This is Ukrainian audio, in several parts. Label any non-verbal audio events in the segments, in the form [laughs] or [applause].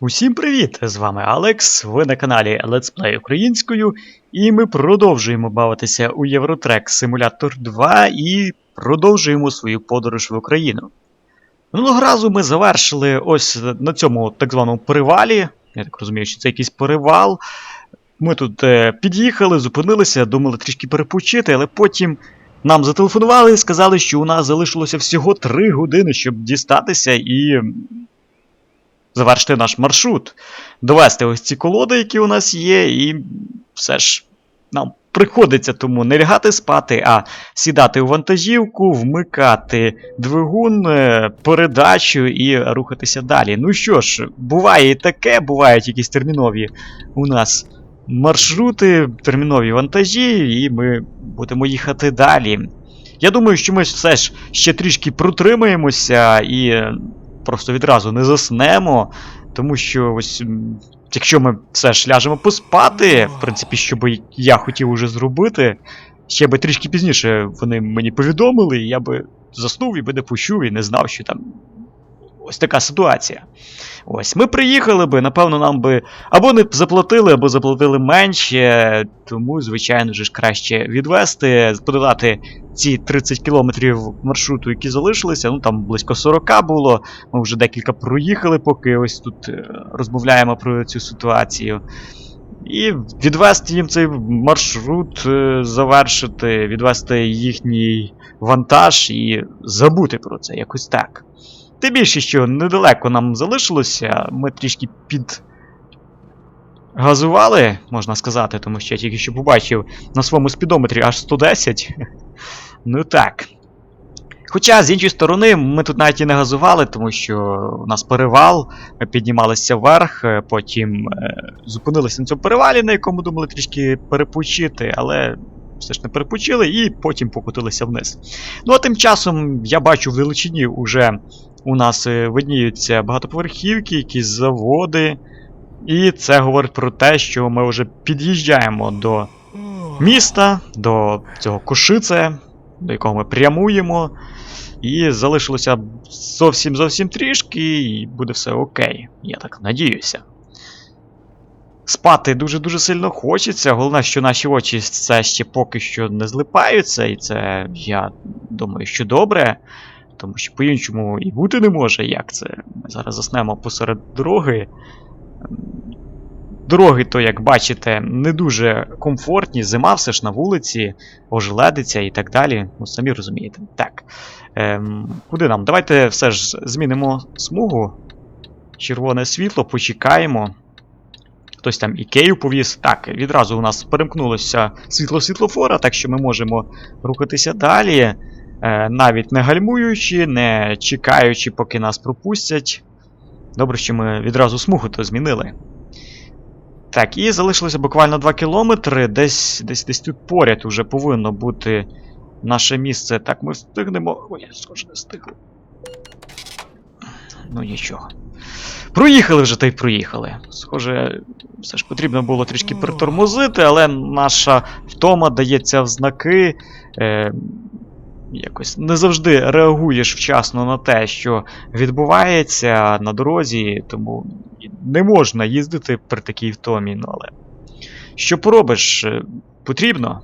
Усім привіт! З вами Алекс, ви на каналі Let's Play українською, і ми продовжуємо бавитися у Євротрек Simulator 2 і продовжуємо свою подорож в Україну. Минулого разу ми завершили ось на цьому так званому перевалі. Я так розумію, що це якийсь перевал. Ми тут е, під'їхали, зупинилися, думали трішки перепочити, але потім нам зателефонували і сказали, що у нас залишилося всього 3 години, щоб дістатися і завершити наш маршрут, довести ось ці колоди, які у нас є, і все ж нам приходиться тому не лягати спати, а сідати у вантажівку, вмикати двигун, е, передачу і рухатися далі. Ну що ж, буває і таке, бувають якісь термінові у нас маршрути, термінові вантажі, і ми будемо їхати далі. Я думаю, що ми все ж ще трішки протримаємося і просто відразу не заснемо, тому що ось. Якщо ми все ж ляжемо поспати, в принципі, що би я хотів уже зробити, ще би трішки пізніше вони мені повідомили, і я би заснув і би не почув, і не знав, що там ось така ситуація. Ось, ми приїхали би, напевно, нам би або не заплатили, або заплатили менше, тому, звичайно ж, краще відвести, подолати ці 30 кілометрів маршруту, які залишилися, ну там близько 40 було. Ми вже декілька проїхали, поки ось тут е, розмовляємо про цю ситуацію. І відвести їм цей маршрут, е, завершити, відвести їхній вантаж і забути про це якось так. Тим більше, що недалеко нам залишилося, ми трішки під. Газували, можна сказати, тому що я тільки що побачив на своєму спідометрі аж 110. [laughs] Ну так. Хоча, з іншої сторони, ми тут навіть і не газували, тому що у нас перевал, ми піднімалися вверх, е, потім е, зупинилися на цьому перевалі, на якому думали трішки перепочити, але все ж не перепочили і потім покотилися вниз. Ну а тим часом я бачу в далечині уже у нас е, видніються багатоповерхівки, якісь заводи. І це говорить про те, що ми вже під'їжджаємо до міста, до цього Кошице, до якого ми прямуємо. І залишилося зовсім зовсім трішки, і буде все окей. Я так надіюся. Спати дуже-дуже сильно хочеться. Головне, що наші очі це ще поки що не злипаються, і це, я думаю, що добре. Тому що по-іншому і бути не може, як це. Ми зараз заснемо посеред дороги. Дороги, то, як бачите, не дуже комфортні, зима все ж на вулиці, ожеледиться і так далі. Ну, самі розумієте. Так. Ем, куди нам? Давайте все ж змінимо смугу. Червоне світло, почекаємо. Хтось там ікею повіз. Так, відразу у нас перемкнулося світло світлофора, так що ми можемо рухатися далі, навіть не гальмуючи, не чекаючи, поки нас пропустять. Добре, що ми відразу смугу то змінили. Так, і залишилося буквально 2 кілометри. Десь десь, десь тут поряд уже повинно бути наше місце. Так, ми встигнемо. Ой, я схоже, не встигли. Ну нічого. Проїхали вже та й проїхали. Схоже, все ж потрібно було трішки притормозити, але наша втома дається в знаки. Е, якось не завжди реагуєш вчасно на те, що відбувається на дорозі, тому не можна їздити при такій втомі, ну але. Що поробиш? Е, Потрібно.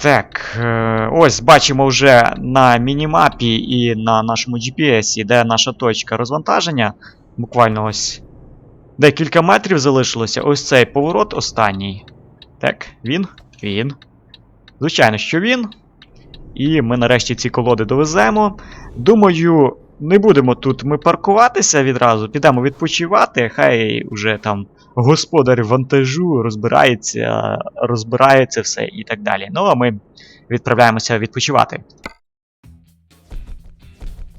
Так, е, ось бачимо вже на мінімапі і на нашому GPS, де наша точка розвантаження. Буквально ось декілька метрів залишилося. Ось цей поворот останній. Так, він, він. Звичайно, що він. І ми нарешті ці колоди довеземо. Думаю, не будемо тут ми паркуватися відразу, підемо відпочивати. Хай уже там господар вантажу розбирається, розбирається все і так далі. Ну а ми відправляємося відпочивати.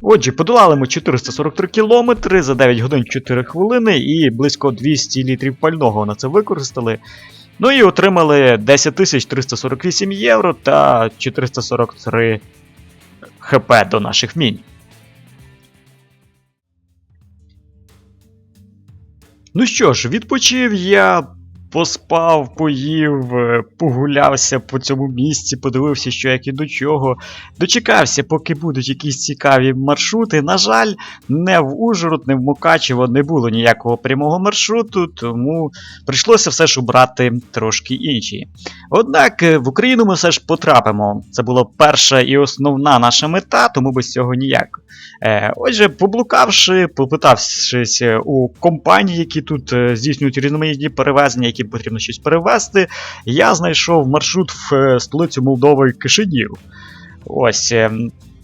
Отже, подолали ми 443 кілометри за 9 годин 4 хвилини і близько 200 літрів пального на це використали. Ну і отримали 10 348 євро та 443 хп до наших мінь. Ну що ж, відпочив я поспав, поїв, е, погулявся по цьому місці, подивився, що як і до чого. Дочекався, поки будуть якісь цікаві маршрути. На жаль, не в Ужгород, не в Мукачево не було ніякого прямого маршруту, тому прийшлося все ж обрати трошки інші. Однак е, в Україну ми все ж потрапимо. Це була перша і основна наша мета, тому без цього ніяк. Е, отже, поблукавши, попитавшись у компаній, які тут здійснюють різноманітні перевезення, яким потрібно щось перевезти, я знайшов маршрут в е, столицю Молдови Кишинів. Ось. е,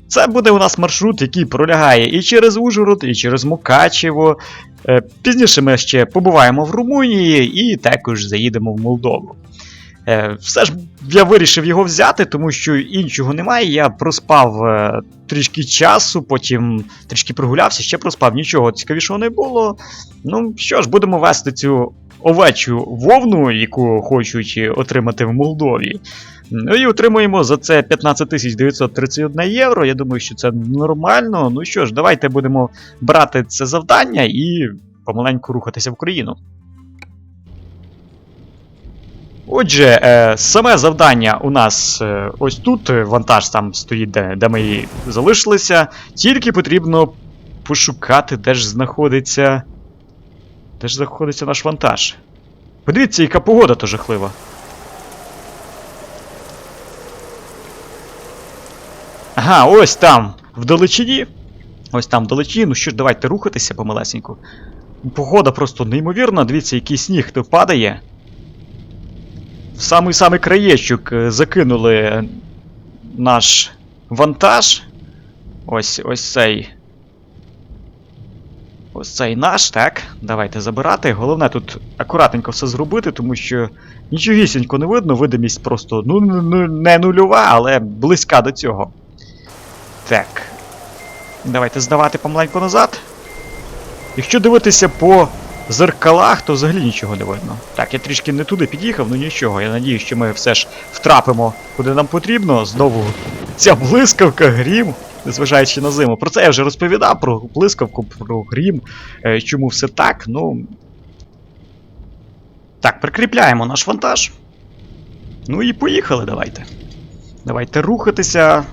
Це буде у нас маршрут, який пролягає і через Ужгород, і через Мукачево. Е, Пізніше ми ще побуваємо в Румунії і також заїдемо в Молдову. Все ж я вирішив його взяти, тому що іншого немає. Я проспав трішки часу, потім трішки прогулявся, ще проспав, нічого цікавішого не було. Ну що ж, будемо вести цю овечу вовну, яку хочуть отримати в Молдові. Ну і отримуємо за це 15 931 євро. Я думаю, що це нормально. Ну що ж, давайте будемо брати це завдання і помаленьку рухатися в Україну. Отже, е, саме завдання у нас е, ось тут, вантаж там стоїть, де, де ми залишилися. Тільки потрібно пошукати, де ж знаходиться. Де ж знаходиться наш вантаж. Подивіться, яка погода то жахлива. Ага, ось там, вдалечині. Ось там вдалечині. Ну що ж, давайте рухатися помалесеньку. Погода просто неймовірна, дивіться, який сніг то падає. В самий самий краєчок е, закинули наш вантаж. Ось ось цей. Ось цей наш, так. Давайте забирати. Головне тут акуратненько все зробити, тому що нічогісінько не видно, видимість просто ну, ну, ну, не нульова, але близька до цього. Так. Давайте здавати помаленьку назад. Якщо дивитися по зеркалах, то взагалі нічого не видно. Так, я трішки не туди під'їхав, ну нічого. Я надію, що ми все ж втрапимо куди нам потрібно. Знову ця блискавка, грім, незважаючи на зиму. Про це я вже розповідав, про блискавку, про грім. Е, чому все так, ну. Так, прикріпляємо наш вантаж. Ну і поїхали, давайте. Давайте рухатися.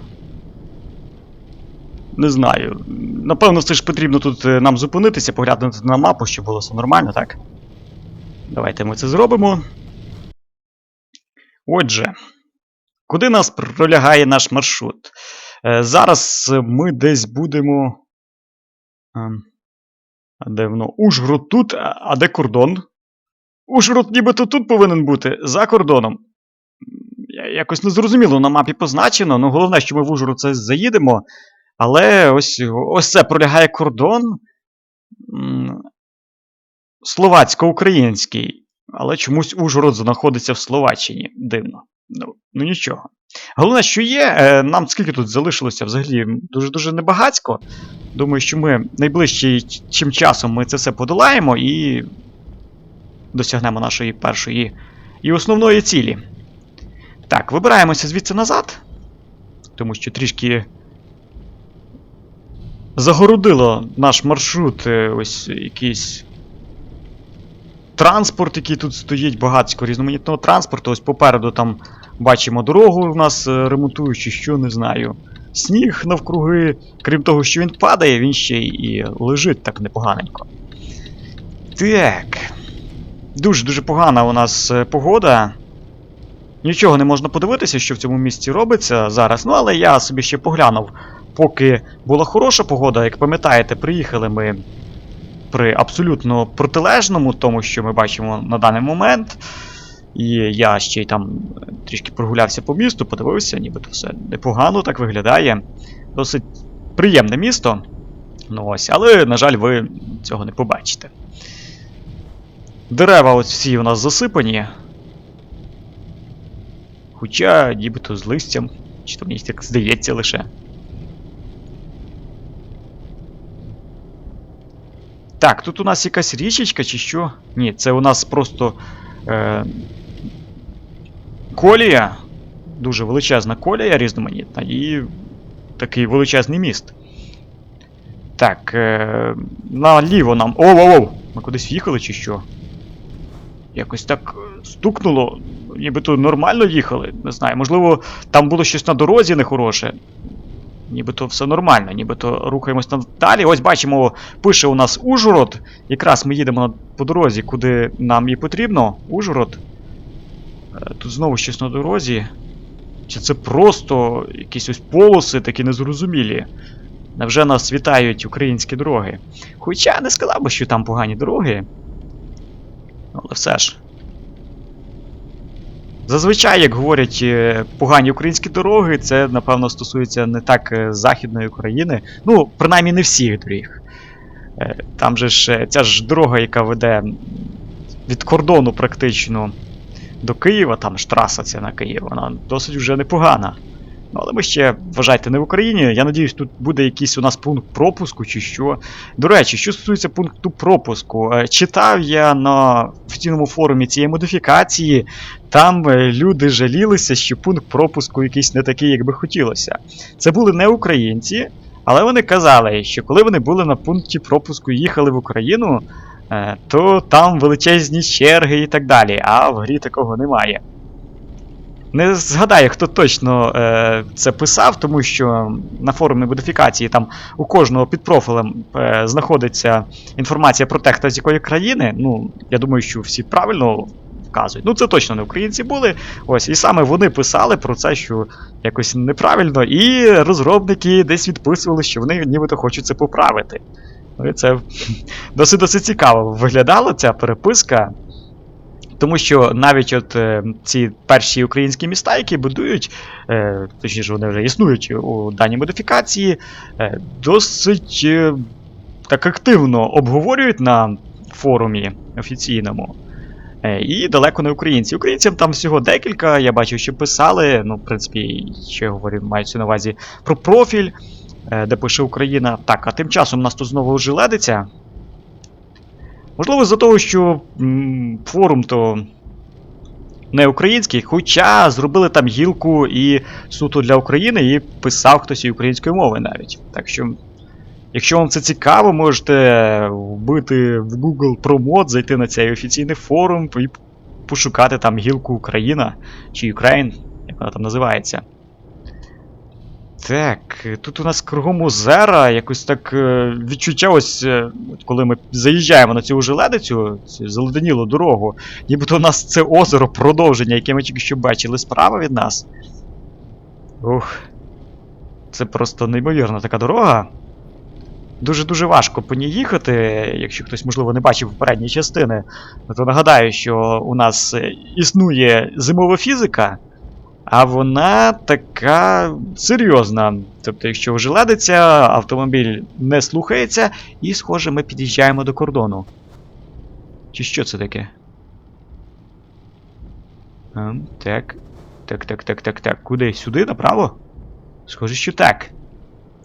Не знаю. Напевно, все ж потрібно тут е, нам зупинитися, поглянути на мапу, щоб було все нормально, так? Давайте ми це зробимо. Отже, куди нас пролягає наш маршрут? Е, зараз ми десь будемо. Ем, А де воно? Ужгород тут, а де кордон? Ужгород нібито тут повинен бути, за кордоном. Якось незрозуміло на мапі позначено, ну головне, що ми в Ужгород це заїдемо. Але ось, ось це пролягає кордон. Словацько-український. Але чомусь Ужгород знаходиться в Словаччині. Дивно. Ну, ну нічого. Головне, що є, е, нам скільки тут залишилося взагалі дуже-дуже небагацько. Думаю, що ми найближчим чим часом ми це все подолаємо і досягнемо нашої першої і основної цілі. Так, вибираємося звідси назад. Тому що трішки загородило наш маршрут е, ось якийсь транспорт, який тут стоїть, багатько різноманітного транспорту. Ось попереду там бачимо дорогу у нас е, ремонтують, чи що, не знаю. Сніг навкруги, крім того, що він падає, він ще і лежить так непоганенько. Так. Дуже-дуже погана у нас е, погода. Нічого не можна подивитися, що в цьому місці робиться зараз. Ну, але я собі ще поглянув, поки була хороша погода, як пам'ятаєте, приїхали ми при абсолютно протилежному тому, що ми бачимо на даний момент. І я ще й там трішки прогулявся по місту, подивився, нібито все непогано так виглядає. Досить приємне місто. Ну ось, але, на жаль, ви цього не побачите. Дерева ось всі у нас засипані. Хоча нібито з листям, чи то мені так здається лише. Так, тут у нас якась річечка чи що? Ні, це у нас просто е, колія. Дуже величезна колія різноманітна і такий величезний міст. Так, е, наліво нам. Оу-оу-оу! Ми кудись їхали чи що? Якось так стукнуло, нібито нормально їхали. Не знаю, можливо, там було щось на дорозі нехороше. Нібито все нормально, нібито рухаємось далі. Ось бачимо, пише у нас Ужгород. Якраз ми їдемо по дорозі, куди нам і потрібно. Ужгород. Е, Тут знову щось на дорозі. Чи це просто якісь ось полоси такі незрозумілі? Невже нас вітають українські дороги? Хоча не сказав би, що там погані дороги. Але все ж. Зазвичай, як говорять е, погані українські дороги, це, напевно, стосується не так е, Західної України. Ну, принаймні не всіх доріг. Е, Там же ж ця ж дорога, яка веде від кордону практично до Києва, там ж траса ця на Київ, вона досить вже непогана. Але ми ще, вважайте, не в Україні. Я надіюсь, тут буде якийсь у нас пункт пропуску чи що. До речі, що стосується пункту пропуску, е, читав я на офіційному форумі цієї модифікації, там е, люди жалілися, що пункт пропуску якийсь не такий, як би хотілося. Це були не українці, але вони казали, що коли вони були на пункті пропуску і їхали в Україну, е, то там величезні черги і так далі, а в грі такого немає. Не згадаю, хто точно е, це писав, тому що на форумі модифікації там у кожного під профілем е, знаходиться інформація про те, хто з якої країни. Ну, я думаю, що всі правильно вказують. Ну, це точно не українці були. Ось, і саме вони писали про це, що якось неправильно, і розробники десь відписували, що вони нібито хочуть це поправити. Ну, і це [laughs] досить досить цікаво виглядала ця переписка. Тому що навіть от е, ці перші українські міста, які будують, е, точніше, вони вже існують у даній модифікації, е, досить е, так активно обговорюють на форумі офіційному. Е, і далеко не українці. Українцям там всього декілька, я бачив, що писали. Ну, в принципі, я говорю, мається на увазі про профіль, е, де пише Україна. Так, а тим часом нас тут знову ожеледиться. Можливо, з-за того, що форум то не український, хоча зробили там гілку і суто для України, і писав хтось і українською мовою навіть. Так що, якщо вам це цікаво, можете вбити в Google промод, зайти на цей офіційний форум і пошукати там гілку Україна чи Ukraine, як вона там називається. Так, тут у нас кругом озера, якось так е, відчуття, ось е, коли ми заїжджаємо на цю желедицю, цю заледенілу дорогу, нібито у нас це озеро продовження, яке ми тільки що бачили справа від нас. Ух. Це просто неймовірна така дорога. Дуже-дуже важко по ній їхати, якщо хтось, можливо, не бачив попередні частини. То нагадаю, що у нас е, існує зимова фізика. А вона така серйозна. Тобто, якщо ожеледиться, автомобіль не слухається, і, схоже, ми під'їжджаємо до кордону. Чи що це таке? Ем, так. Так, так, так, так, так. Куди? Сюди, направо? Схоже, що так.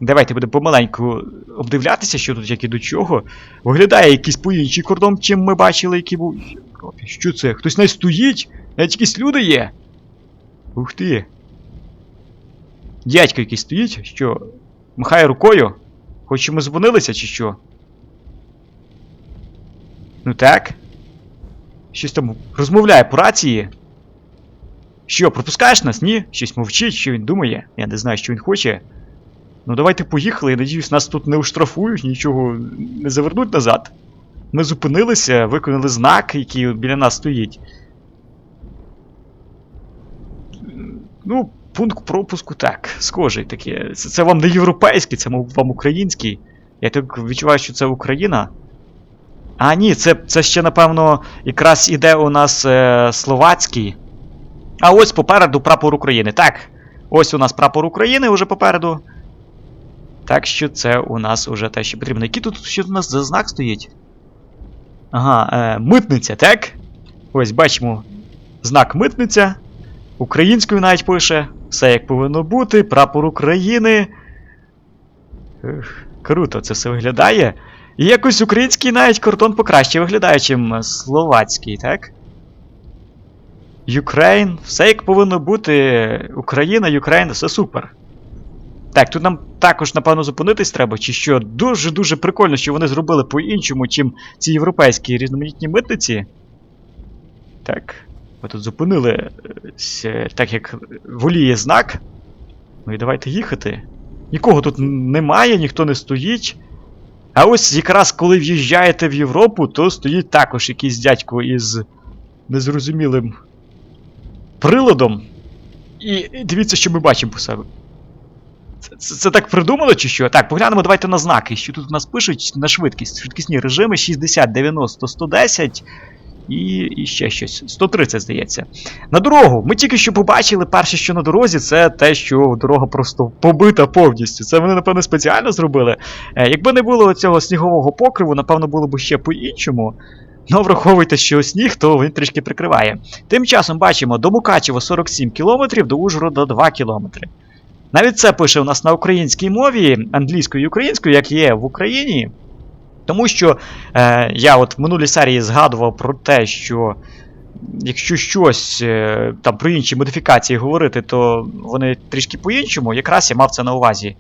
Давайте будемо помаленьку обдивлятися, що тут як і до чого. Виглядає якийсь по-інший кордон, чим ми бачили, який був. Що це? Хтось навіть стоїть? Навіть якісь люди є. Ух ти. Дядько якийсь стоїть, що махає рукою. Хоч ми зупинилися, чи що? Ну так. Щось там розмовляє по рації. Що, пропускаєш нас? Ні? Щось мовчить, що він думає. Я не знаю, що він хоче. Ну давайте поїхали, я надіюсь, нас тут не уштрафують, нічого не завернуть назад. Ми зупинилися, виконали знак, який біля нас стоїть. Ну, пункт пропуску так, схожий таке. Це, це вам не європейський, це вам український. Я так відчуваю, що це Україна. А, ні, це, це ще, напевно, якраз іде у нас е, словацький. А ось попереду прапор України. Так. Ось у нас прапор України уже попереду. Так що це у нас уже те, що потрібно. Який тут що у нас за знак стоїть? Ага, е, митниця, так? Ось бачимо знак митниця. Українською навіть пише. Все як повинно бути, прапор України. Ех, круто це все виглядає. І якось український навіть кордон покраще виглядає, чим словацький, так? Ukraine, все як повинно бути. Україна, Ukraine, все супер. Так, тут нам також, напевно, зупинитись треба, чи що дуже-дуже прикольно, що вони зробили по-іншому, чим ці європейські різноманітні митниці. Так. Ми тут зупинили е, так як воліє знак. Ну і давайте їхати. Нікого тут немає, ніхто не стоїть. А ось якраз коли в'їжджаєте в Європу, то стоїть також якийсь дядько із незрозумілим приладом. І дивіться, що ми бачимо по себе. Це, це, це так придумано чи що? Так, поглянемо давайте на знаки. Що тут у нас пишуть на швидкість. Швидкісні режими 60, 90, 110 і, і ще щось. 130, здається. На дорогу. Ми тільки що побачили перше, що на дорозі, це те, що дорога просто побита повністю. Це вони, напевно, спеціально зробили. Е, якби не було цього снігового покриву, напевно, було б ще по-іншому. Ну, враховуйте, що сніг, то він трішки прикриває. Тим часом бачимо до Мукачева 47 км, до Ужгорода 2 км. Навіть це пише у нас на українській мові, англійською і українською, як є в Україні. Тому що е, я от в минулій серії згадував про те, що якщо щось е, там про інші модифікації говорити, то вони трішки по-іншому. Якраз я мав це на увазі.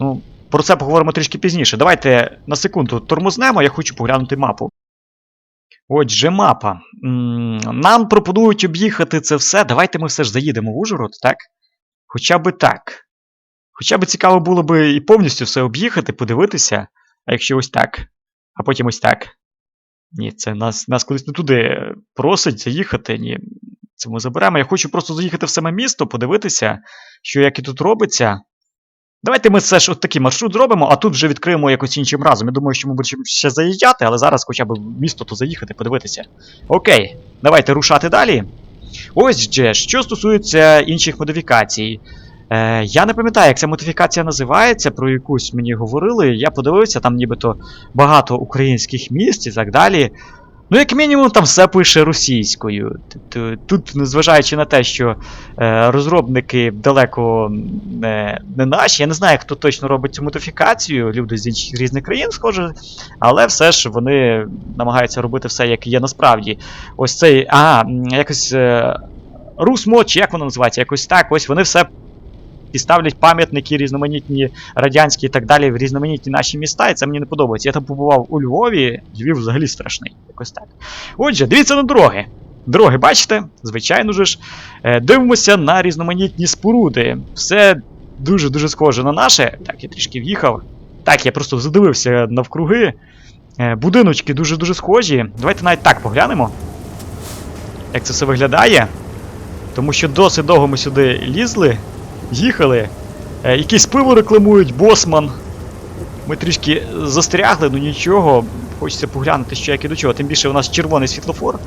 Ну, про це поговоримо трішки пізніше. Давайте на секунду тормознемо, я хочу поглянути мапу. Отже, мапа. Нам пропонують об'їхати це все. Давайте ми все ж заїдемо в Ужгород, так? Хоча би так. Хоча б цікаво було би і повністю все об'їхати, подивитися, а якщо ось так, а потім ось так. Ні, це нас, нас колись не туди просить заїхати. Ні, це ми заберемо. Я хочу просто заїхати в саме місто, подивитися, що як і тут робиться. Давайте ми все ж от такий маршрут зробимо, а тут вже відкриємо якось іншим разом. Я думаю, що ми будемо ще заїжджати, але зараз хоча б в місто то заїхати, подивитися. Окей, давайте рушати далі. Ось же, що стосується інших модифікацій. Е, я не пам'ятаю, як ця модифікація називається, про якусь мені говорили. Я подивився, там нібито багато українських міст і так далі. Ну, як мінімум, там все пише російською. Тут, незважаючи на те, що е, розробники далеко не, не наші, я не знаю, хто точно робить цю модифікацію, люди з інших різних країн, схоже, але все ж вони намагаються робити все, як є насправді. Ось цей. А, якось. Е, Русмод, чи як воно називається, якось так, ось вони все і ставлять пам'ятники різноманітні радянські і так далі в різноманітні наші міста, і це мені не подобається. Я там побував у Львові, Львів взагалі страшний. Якось так. Отже, дивіться на дороги. Дороги, бачите? Звичайно ж. Е, Дивимося на різноманітні споруди. Все дуже-дуже схоже на наше. Так, я трішки в'їхав. Так, я просто задивився навкруги. Е, Будиночки дуже-дуже схожі. Давайте навіть так поглянемо. Як це все виглядає. Тому що досить довго ми сюди лізли, їхали. Е, якісь пиво рекламують, босман. Ми трішки застрягли, ну нічого. Хочеться поглянути, що як і до чого. Тим більше у нас червоний світлофор.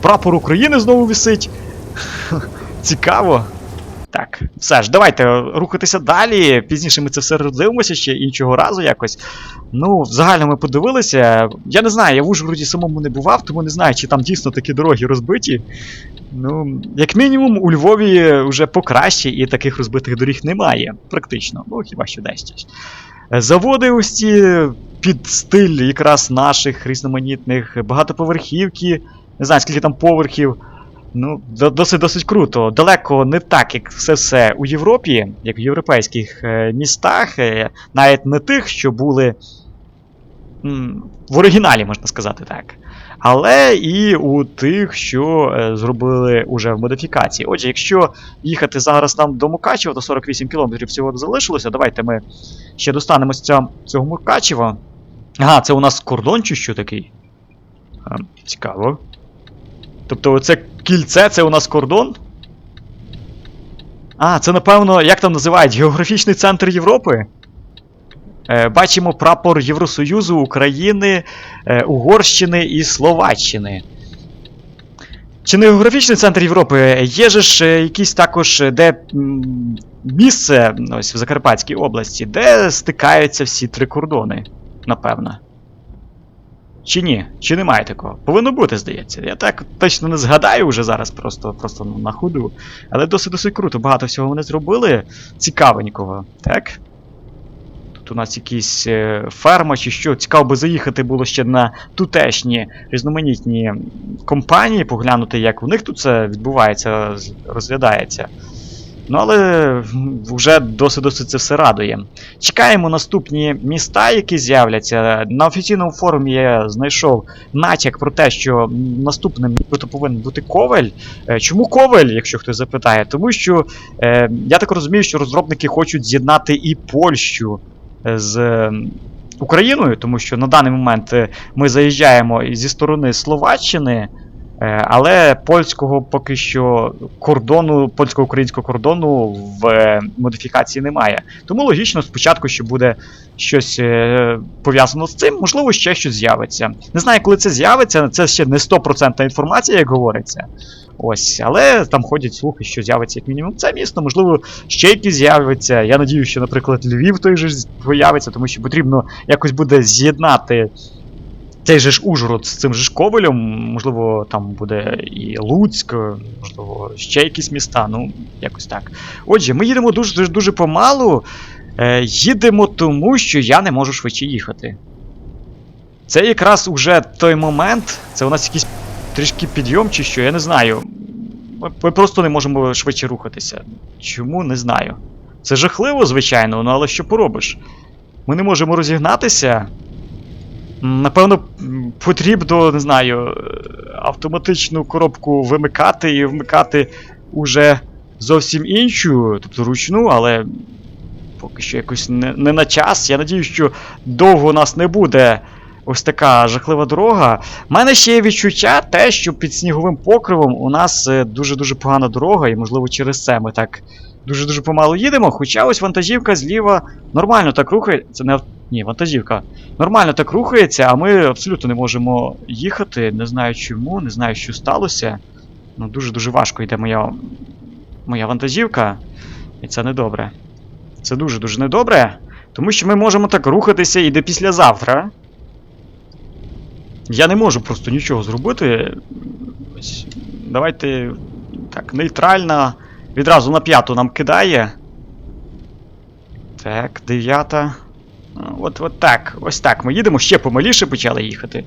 Прапор України знову висить. [laughs] Цікаво. Так, все ж, давайте рухатися далі. Пізніше ми це все роздивимося ще іншого разу якось. Ну, взагалі ми подивилися. Я не знаю, я в Ужгороді самому не бував, тому не знаю, чи там дійсно такі дороги розбиті. Ну, як мінімум, у Львові вже покраще і таких розбитих доріг немає, практично. Ну, хіба що десь щось. Заводи ось ці під стиль якраз наших різноманітних, багатоповерхівки, не знаю, скільки там поверхів. Ну, досить досить круто. Далеко не так, як все все у Європі, як в європейських е, містах, е, навіть не тих, що були в оригіналі, можна сказати так. Але і у тих, що е, зробили уже в модифікації. Отже, якщо їхати зараз нам до Мукачева, то 48 км всього залишилося. Давайте ми ще достанемося цього, Мукачева. Ага, це у нас кордон чи що такий? Цікаво. Тобто, оце кільце, це у нас кордон? А, це напевно, як там називають, географічний центр Європи? Е, бачимо прапор Євросоюзу, України, е, Угорщини і Словаччини. Чи не географічний центр Європи? Є же ж е, якийсь також, е, де місце ось в Закарпатській області, де стикаються всі три кордони, напевно. Чи ні? Чи немає такого? Повинно бути, здається. Я так точно не згадаю вже зараз, просто, просто на ходу. Але досить досить круто. Багато всього вони зробили. Цікавенького, так? Тут у нас якісь е, ферма чи що. Цікаво би заїхати було ще на тутешні різноманітні компанії, поглянути, як у них тут це відбувається, розглядається. Ну, але вже досить-досить це все радує. Чекаємо наступні міста, які з'являться. На офіційному форумі я знайшов натяк про те, що наступним нібито повинен бути Ковель. Е, Чому Ковель, якщо хтось запитає? Тому що е, я так розумію, що розробники хочуть з'єднати і Польщу е, з Україною, тому що на даний момент ми заїжджаємо зі сторони Словаччини. Е, Але польського поки що кордону, польсько-українського кордону в е, модифікації немає. Тому логічно спочатку, що буде щось е, пов'язано з цим, можливо, ще щось з'явиться. Не знаю, коли це з'явиться, це ще не 100% інформація, як говориться. Ось, але там ходять слухи, що з'явиться як мінімум це місто, можливо, ще якісь з'явиться. Я надію, що, наприклад, Львів той же ж появиться, тому що потрібно якось буде з'єднати цей же ж Ужгород з цим же ж Ковелем, можливо, там буде і Луцьк, можливо, ще якісь міста, ну, якось так. Отже, ми їдемо дуже дуже, помалу. Е, їдемо тому, що я не можу швидше їхати. Це якраз уже той момент, це у нас якийсь трішки підйом чи що, я не знаю. Ми просто не можемо швидше рухатися. Чому, не знаю. Це жахливо, звичайно, ну але що поробиш? Ми не можемо розігнатися. Напевно, потрібно, не знаю, автоматичну коробку вимикати і вмикати уже зовсім іншу, тобто ручну, але поки що якось не, не на час. Я надію, що довго у нас не буде ось така жахлива дорога. У мене ще є відчуття те, що під сніговим покривом у нас е, дуже-дуже погана дорога, і, можливо, через це ми так дуже-дуже помало їдемо. Хоча ось вантажівка зліва нормально так рухає. Це не ні, вантажівка. Нормально так рухається, а ми абсолютно не можемо їхати. Не знаю чому, не знаю, що сталося. Ну, дуже-дуже важко йде моя, моя вантажівка. І це недобре. Це дуже-дуже недобре. Тому що ми можемо так рухатися і до післязавтра. Я не можу просто нічого зробити. Ось, Давайте. Так, нейтральна. Відразу на п'яту нам кидає. Так, дев'ята. От, от так, ось так. Ми їдемо, ще помаліше почали їхати.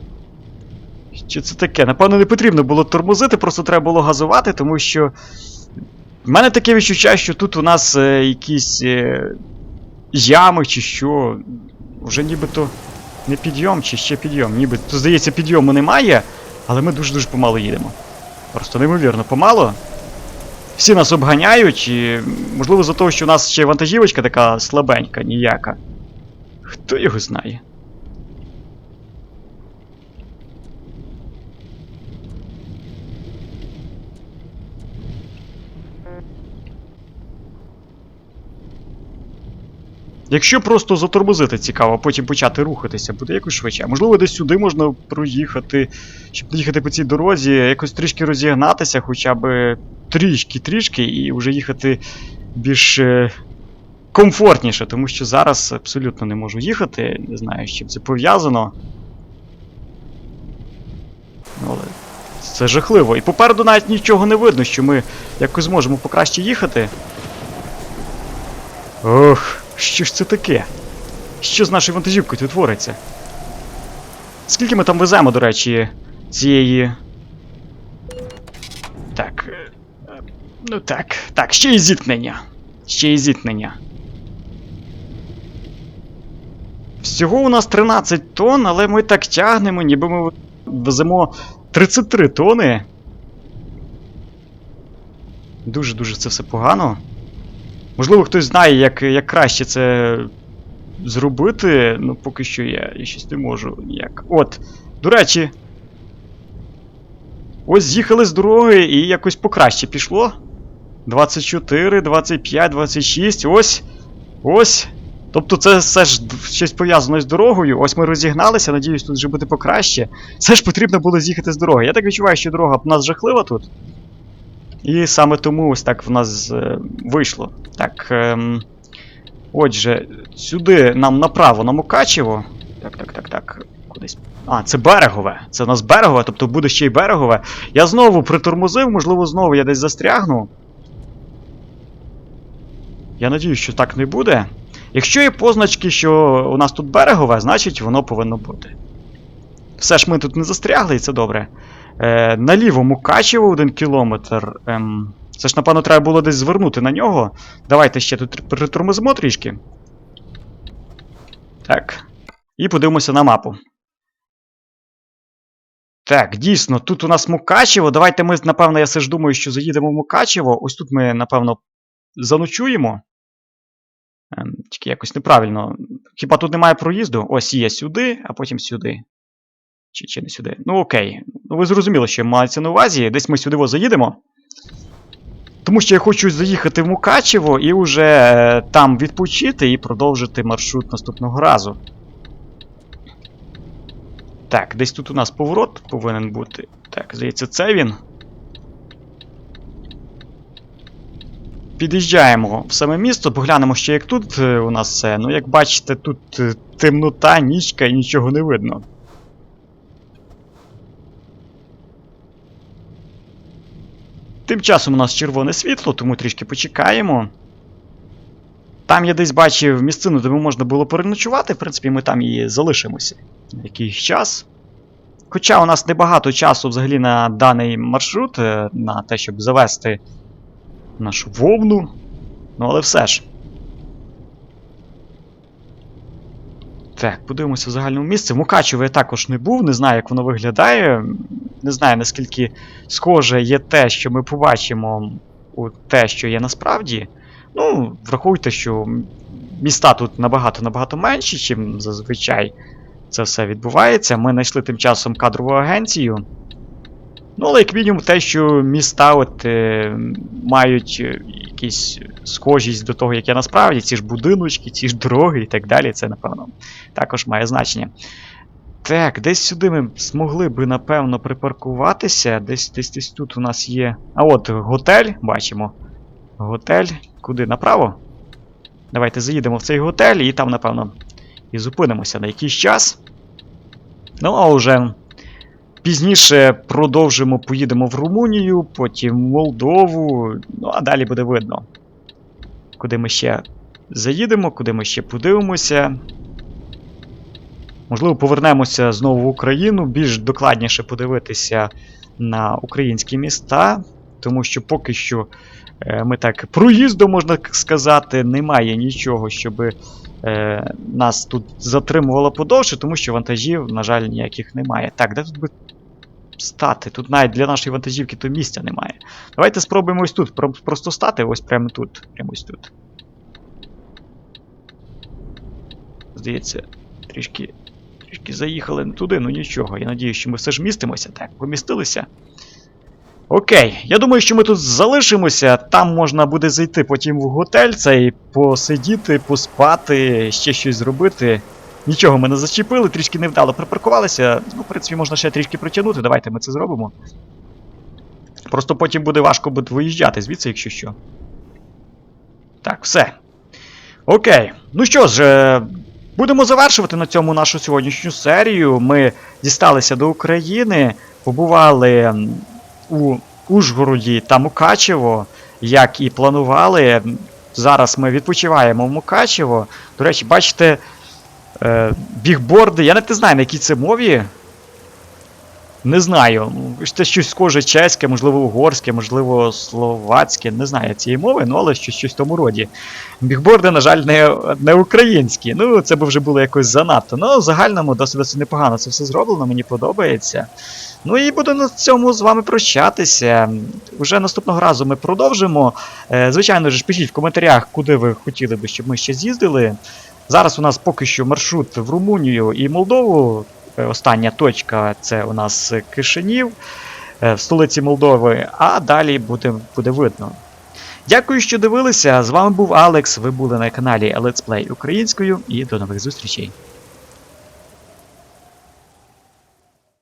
Що це таке? Напевно, не потрібно було тормозити, просто треба було газувати, тому що. В мене таке відчуття, що тут у нас е, якісь е, ями чи що. Вже нібито не підйом чи ще підйом. Ніби тут, здається, підйому немає, але ми дуже-дуже помало їдемо. Просто неймовірно помало. Всі нас обганяють, і можливо за того, що у нас ще вантажівочка така слабенька, ніяка. Хто його знає? Якщо просто затормозити цікаво, потім почати рухатися, буде якось швидше. Можливо, десь сюди можна проїхати, щоб їхати по цій дорозі, якось трішки розігнатися, хоча б трішки-трішки, і вже їхати більш е, комфортніше, тому що зараз абсолютно не можу їхати. Не знаю, з чим це пов'язано. Але це жахливо. І попереду навіть нічого не видно, що ми якось зможемо покраще їхати. Ох, що ж це таке? Що з нашою вантажівкою тут твориться? Скільки ми там веземо, до речі, цієї. Так. е, Ну так. Так, ще й зіткнення. Ще й зіткнення. Всього у нас 13 тонн, але ми так тягнемо, ніби ми веземо 33 тони. Дуже-дуже це все погано. Можливо, хтось знає, як, як краще це зробити, ну поки що я, я щось не можу ніяк. От, до речі. Ось з'їхали з дороги і якось покраще пішло. 24, 25, 26, ось. Ось. Тобто це все ж щось пов'язано з дорогою. Ось ми розігналися, надіюсь, тут вже буде покраще. Все ж потрібно було з'їхати з дороги. Я так відчуваю, що дорога в нас жахлива тут. І саме тому ось так в нас е, вийшло. Так. Ем, отже, сюди нам направо на Мукачево. Так, так, так, так. Кудись. А, це берегове. Це у нас берегове, тобто буде ще й берегове. Я знову притормозив, можливо, знову я десь застрягну. Я надіюсь, що так не буде. Якщо є позначки, що у нас тут берегове, значить воно повинно бути. Все ж ми тут не застрягли, і це добре. Е, на лівому Качево 1 кілометр. Ем, Це ж, напевно, треба було десь звернути на нього. Давайте ще тут притормозимо трішки. Так. І подивимося на мапу. Так, дійсно, тут у нас Мукачево. Давайте ми, напевно, я все ж думаю, що заїдемо в Мукачево. Ось тут ми, напевно, заночуємо. Ем, тільки якось неправильно. Хіба тут немає проїзду? Ось є сюди, а потім сюди. Чи, чи не сюди? Ну окей. Ну ви зрозуміли, що мається на увазі. Десь ми сюди заїдемо. Тому що я хочу заїхати в Мукачево і вже е, там відпочити і продовжити маршрут наступного разу. Так, десь тут у нас поворот повинен бути. Так, здається, це він. Під'їжджаємо в саме місто, поглянемо ще, як тут е, у нас все. Ну, як бачите, тут е, темнота, нічка і нічого не видно. Тим часом у нас червоне світло, тому трішки почекаємо. Там я десь бачив місцину, де можна було переночувати. В принципі, ми там і залишимося на якийсь час. Хоча у нас небагато часу взагалі на даний маршрут, е, на те, щоб завести нашу вовну. Ну, але все ж. Так, подивимося в загальному місці. В я також не був, не знаю, як воно виглядає. Не знаю, наскільки схоже є те, що ми побачимо у те, що є насправді. Ну, врахуйте, що міста тут набагато-набагато менші, ніж зазвичай це все відбувається. Ми знайшли тим часом кадрову агенцію. Ну, але як мінімум те, що міста от, е, мають якісь схожість до того, як є насправді, ці ж будиночки, ці ж дороги і так далі, це, напевно, також має значення. Так, десь сюди ми змогли би, напевно, припаркуватися. Десь десь десь тут у нас є. А от готель, бачимо. Готель. Куди? Направо? Давайте заїдемо в цей готель і там, напевно, і зупинимося на якийсь час. Ну, а вже пізніше продовжимо, поїдемо в Румунію, потім в Молдову. Ну, а далі буде видно. Куди ми ще заїдемо, куди ми ще подивимося. Можливо, повернемося знову в Україну, більш докладніше подивитися на українські міста, тому що поки що е, ми так проїздом, можна сказати, немає нічого, щоб е, нас тут затримувало подовше, тому що вантажів, на жаль, ніяких немає. Так, де тут би стати? Тут навіть для нашої вантажівки то місця немає. Давайте спробуємо ось тут. Просто стати, ось прямо тут. Прямо ось тут. Здається, трішки. Трішки заїхали не туди, ну нічого. Я надію, що ми все ж містимося. Так, помістилися. Окей, я думаю, що ми тут залишимося. Там можна буде зайти потім в готель цей, посидіти, поспати, ще щось зробити. Нічого ми не зачепили, трішки невдало припаркувалися. Ну, в принципі, можна ще трішки протягнути. Давайте ми це зробимо. Просто потім буде важко буде виїжджати звідси, якщо що. Так, все. Окей. Ну що ж, е, будемо завершувати на цьому нашу сьогоднішню серію. Ми дісталися до України, побували у Ужгороді та Мукачево, як і планували. Зараз ми відпочиваємо в Мукачево. До речі, бачите, е, бігборди. Я не знаю, на якій це мові. Не знаю. Ну, Це щось схоже чеське, можливо, угорське, можливо, словацьке. Не знаю цієї мови, ну але щось, щось в тому роді. Бігборди, на жаль, не, не українські. Ну, це б вже було якось занадто. Ну, в загальному досить досить непогано це все зроблено, мені подобається. Ну і буду на цьому з вами прощатися. Уже наступного разу ми продовжимо. Е, Звичайно ж, пишіть в коментарях, куди ви хотіли би, щоб ми ще з'їздили. Зараз у нас поки що маршрут в Румунію і Молдову. Е, Остання точка це у нас Кишинів е, в столиці Молдови, а далі буде, буде видно. Дякую, що дивилися. З вами був Алекс. Ви були на каналі Let's Play українською і до нових зустрічей.